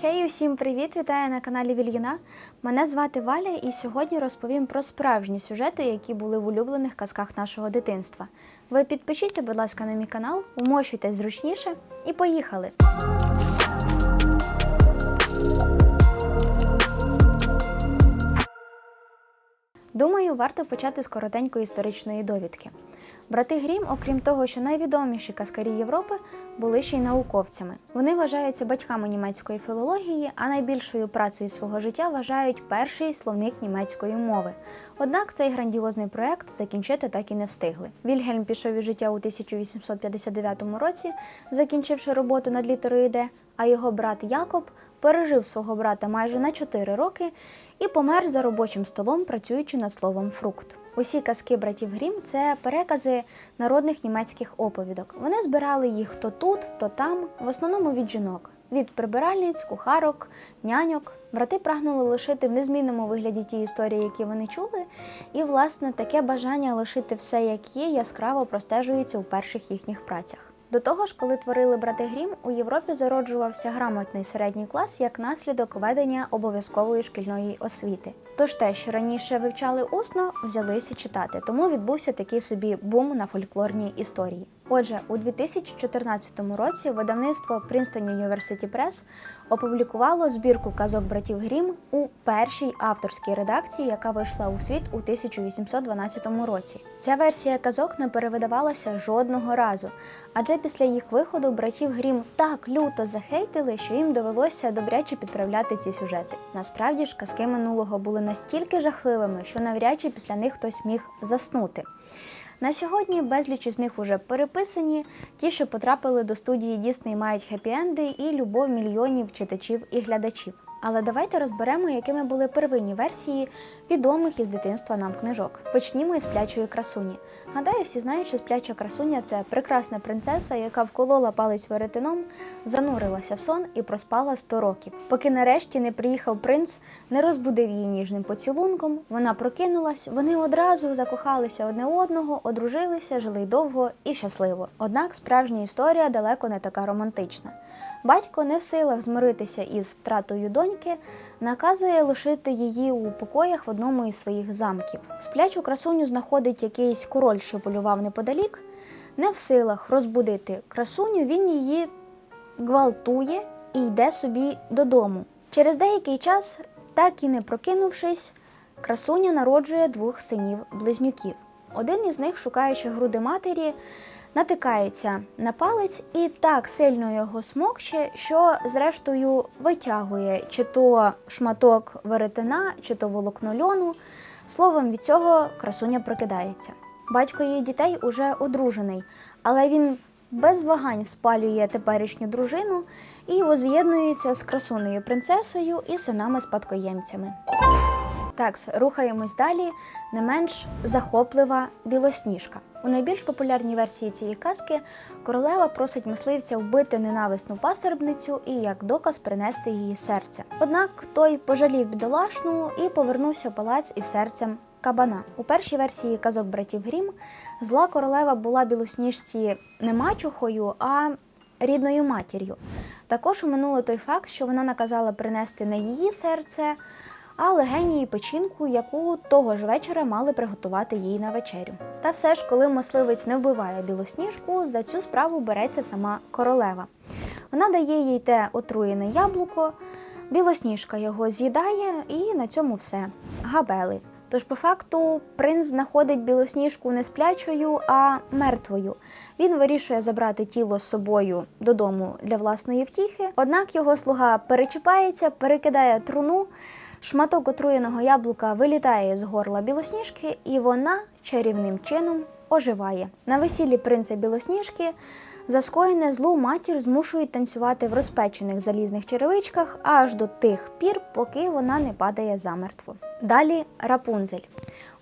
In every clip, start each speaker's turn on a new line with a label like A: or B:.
A: Хей, усім привіт! Вітаю на каналі Вільїна. Мене звати Валя, і сьогодні розповім про справжні сюжети, які були в улюблених казках нашого дитинства. Ви підпишіться, будь ласка, на мій канал, умощуйтесь зручніше і поїхали! Думаю, варто почати з коротенької історичної довідки. Брати Грім, окрім того, що найвідоміші казкарі Європи, були ще й науковцями. Вони вважаються батьками німецької філології, а найбільшою працею свого життя вважають перший словник німецької мови. Однак цей грандіозний проект закінчити так і не встигли. Вільгельм пішов із життя у 1859 році, закінчивши роботу над літерою Д, а його брат Якоб пережив свого брата майже на 4 роки і помер за робочим столом, працюючи над словом фрукт. Усі казки братів Грім це перекази народних німецьких оповідок. Вони збирали їх то тут, то там, в основному від жінок. Від прибиральниць, кухарок, няньок. Брати прагнули лишити в незмінному вигляді ті історії, які вони чули, і, власне, таке бажання лишити все, як є, яскраво простежується у перших їхніх працях. До того ж, коли творили брати Грім, у Європі зароджувався грамотний середній клас як наслідок ведення обов'язкової шкільної освіти. Тож те, що раніше вивчали усно, взялися читати, тому відбувся такий собі бум на фольклорній історії. Отже, у 2014 році видавництво Princeton University Press опублікувало збірку казок братів Грім у першій авторській редакції, яка вийшла у світ у 1812 році. Ця версія казок не перевидавалася жодного разу, адже після їх виходу братів Грім так люто захейтили, що їм довелося добряче підправляти ці сюжети. Насправді ж казки минулого були настільки жахливими, що навряд чи після них хтось міг заснути. На сьогодні безліч із них уже переписані. Ті, що потрапили до студії Дісней, мають хеппі-енди і любов мільйонів читачів і глядачів. Але давайте розберемо, якими були первинні версії відомих із дитинства нам книжок. Почнімо із сплячої красуні. Гадаю, всі знають, що спляча красуня це прекрасна принцеса, яка вколола палець веретеном, занурилася в сон і проспала 100 років. Поки нарешті не приїхав принц, не розбудив її ніжним поцілунком. Вона прокинулась, вони одразу закохалися одне одного, одружилися, жили довго і щасливо. Однак справжня історія далеко не така романтична. Батько не в силах змиритися із втратою доньки, наказує лишити її у покоях в одному із своїх замків. Сплячу красуню знаходить якийсь король, що полював неподалік. Не в силах розбудити красуню, він її гвалтує і йде собі додому. Через деякий час, так і не прокинувшись, красуня народжує двох синів-близнюків. Один із них, шукаючи груди матері, натикається на палець і так сильно його смокче, що зрештою витягує чи то шматок веретена, чи то волокно льону. Словом, від цього красуня прокидається. Батько її дітей уже одружений, але він без вагань спалює теперішню дружину і воз'єднується з красунею принцесою і синами-спадкоємцями. Так, рухаємось далі. Не менш захоплива білосніжка. У найбільш популярній версії цієї казки королева просить мисливця вбити ненависну пасербницю і як доказ принести її серце. Однак той пожалів бідолашну і повернувся в палац із серцем кабана. У першій версії казок братів Грім зла королева була білосніжці не мачухою, а рідною матір'ю. Також оминуло той факт, що вона наказала принести не її серце а легені печінку, яку того ж вечора мали приготувати їй на вечерю. Та все ж, коли мисливець не вбиває білосніжку, за цю справу береться сама королева. Вона дає їй те отруєне яблуко, білосніжка його з'їдає, і на цьому все. Габели. Тож, по факту, принц знаходить білосніжку не сплячою, а мертвою. Він вирішує забрати тіло з собою додому для власної втіхи. Однак його слуга перечіпається, перекидає труну. Шматок отруєного яблука вилітає з горла білосніжки, і вона чарівним чином оживає. На весіллі принца білосніжки за скоєне злу матір змушують танцювати в розпечених залізних черевичках аж до тих пір, поки вона не падає замертво. Далі Рапунзель.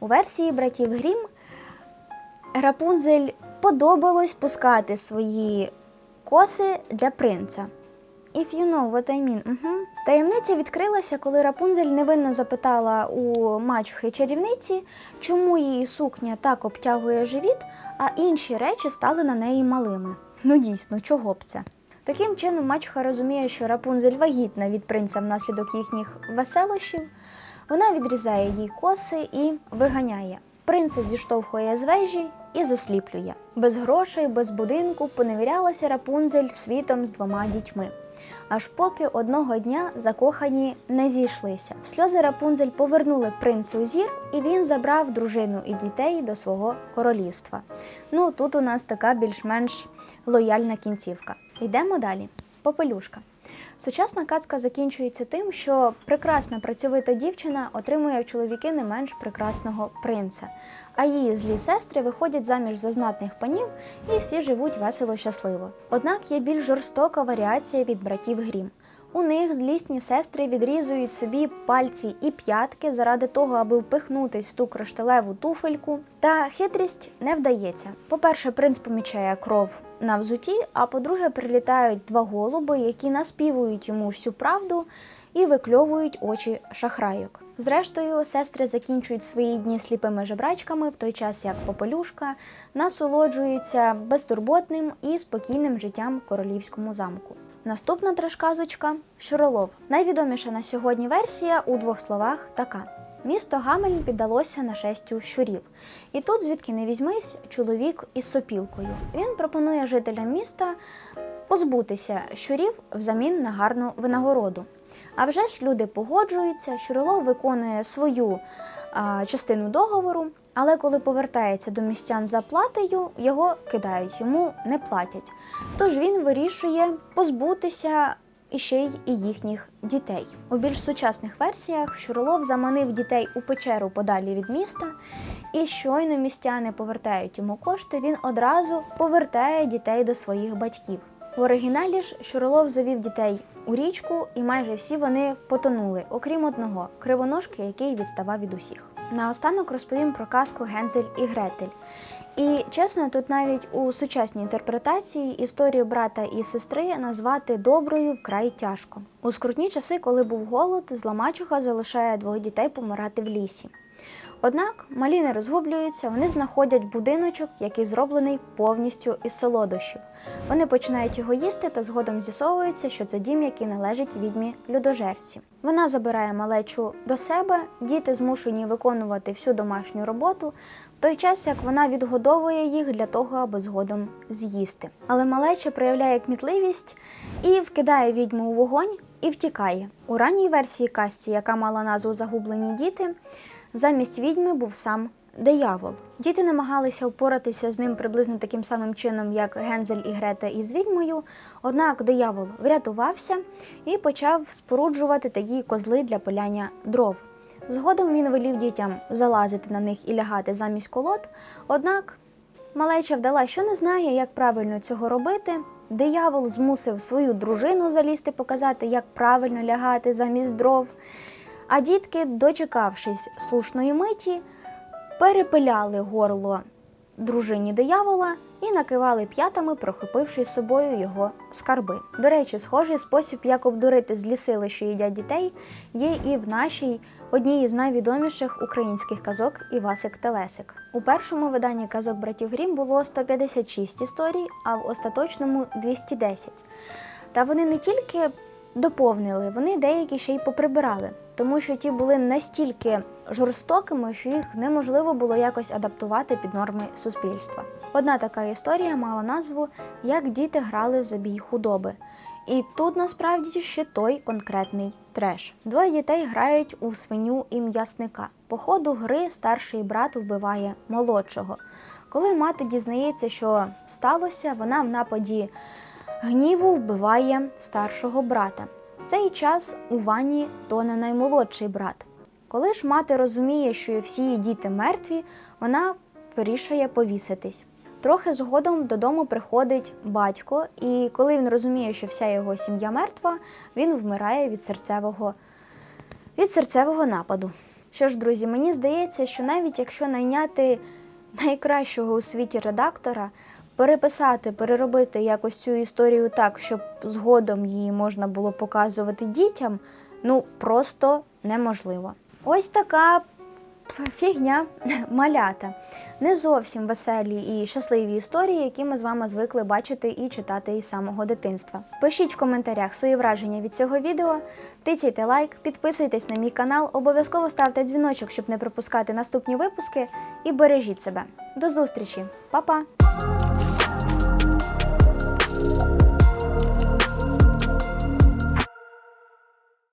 A: У версії братів Грім Рапунзель подобалось пускати свої коси для принца. If you know what I mean. Угу. Таємниця відкрилася, коли Рапунзель невинно запитала у мачухи чарівниці, чому її сукня так обтягує живіт, а інші речі стали на неї малими. Ну дійсно, чого б це? Таким чином, мачеха розуміє, що Рапунзель вагітна від принца внаслідок їхніх веселощів. Вона відрізає їй коси і виганяє. Принца зіштовхує з вежі і засліплює. Без грошей, без будинку поневірялася Рапунзель світом з двома дітьми. Аж поки одного дня закохані не зійшлися. Сльози Рапунзель повернули принцу зір, і він забрав дружину і дітей до свого королівства. Ну тут у нас така більш-менш лояльна кінцівка. Йдемо далі. Попелюшка. Сучасна казка закінчується тим, що прекрасна працьовита дівчина отримує в чоловіки не менш прекрасного принца, а її злі сестри виходять заміж за знатних панів і всі живуть весело щасливо. Однак є більш жорстока варіація від братів Грім. У них злісні сестри відрізують собі пальці і п'ятки заради того, аби впихнутись в ту кришталеву туфельку. Та хитрість не вдається. По-перше, принц помічає кров на взуті, а по-друге, прилітають два голуби, які наспівують йому всю правду і викльовують очі шахрайок. Зрештою, сестри закінчують свої дні сліпими жебрачками, в той час як Попелюшка насолоджується безтурботним і спокійним життям королівському замку. Наступна трешказочка Щуролов. Найвідоміша на сьогодні версія у двох словах така. Місто Гамельн піддалося нашестю щурів. І тут, звідки не візьмись, чоловік із сопілкою. Він пропонує жителям міста позбутися щурів взамін на гарну винагороду. А вже ж люди погоджуються, Щуролов виконує свою а, частину договору, але коли повертається до містян за платою, його кидають, йому не платять. Тож він вирішує позбутися іще й і їхніх дітей. У більш сучасних версіях Щуролов заманив дітей у печеру подалі від міста, і щойно містяни повертають йому кошти, він одразу повертає дітей до своїх батьків. В оригіналі ж Щуролов завів дітей у річку, і майже всі вони потонули, окрім одного кривоножки, який відставав від усіх. Наостанок розповім про казку Гензель і Гретель. І чесно, тут навіть у сучасній інтерпретації історію брата і сестри назвати доброю вкрай тяжко. У скрутні часи, коли був голод, зла мачуха залишає двох дітей помирати в лісі. Однак малі не розгублюються, вони знаходять будиночок, який зроблений повністю із солодощів. Вони починають його їсти, та згодом з'ясовується, що це дім, який належить відьмі людожерці. Вона забирає малечу до себе, діти змушені виконувати всю домашню роботу, в той час як вона відгодовує їх для того, аби згодом з'їсти. Але малеча проявляє кмітливість і вкидає відьму у вогонь і втікає. У ранній версії касті, яка мала назву Загублені діти. Замість відьми був сам диявол. Діти намагалися впоратися з ним приблизно таким самим чином, як Гензель і Грета із відьмою. Однак диявол врятувався і почав споруджувати такі козли для пиляння дров. Згодом він велів дітям залазити на них і лягати замість колод. Однак малеча вдала, що не знає, як правильно цього робити. Диявол змусив свою дружину залізти, показати, як правильно лягати замість дров. А дітки, дочекавшись слушної миті, перепиляли горло дружині диявола і накивали п'ятами, прохопивши з собою його скарби. До речі, схожий спосіб, як обдурити злі сили, що їдять дітей, є і в нашій одній із найвідоміших українських казок Івасик Телесик. У першому виданні казок братів Грім було 156 історій, а в остаточному 210. Та вони не тільки доповнили, вони деякі ще й поприбирали, тому що ті були настільки жорстокими, що їх неможливо було якось адаптувати під норми суспільства. Одна така історія мала назву Як діти грали в забій худоби. І тут насправді ще той конкретний треш. Двоє дітей грають у свиню і м'ясника. По ходу гри старший брат вбиває молодшого. Коли мати дізнається, що сталося, вона в нападі гніву вбиває старшого брата. В цей час у ванні тоне наймолодший брат. Коли ж мати розуміє, що всі її діти мертві, вона вирішує повіситись. Трохи згодом додому приходить батько, і коли він розуміє, що вся його сім'я мертва, він вмирає від серцевого, від серцевого нападу. Що ж, друзі, мені здається, що навіть якщо найняти найкращого у світі редактора, переписати, переробити якось цю історію так, щоб згодом її можна було показувати дітям, ну просто неможливо. Ось така фігня, малята. Не зовсім веселі і щасливі історії, які ми з вами звикли бачити і читати із самого дитинства. Пишіть в коментарях свої враження від цього відео, тицяйте лайк, підписуйтесь на мій канал, обов'язково ставте дзвіночок, щоб не пропускати наступні випуски, і бережіть себе. До зустрічі, Па-па!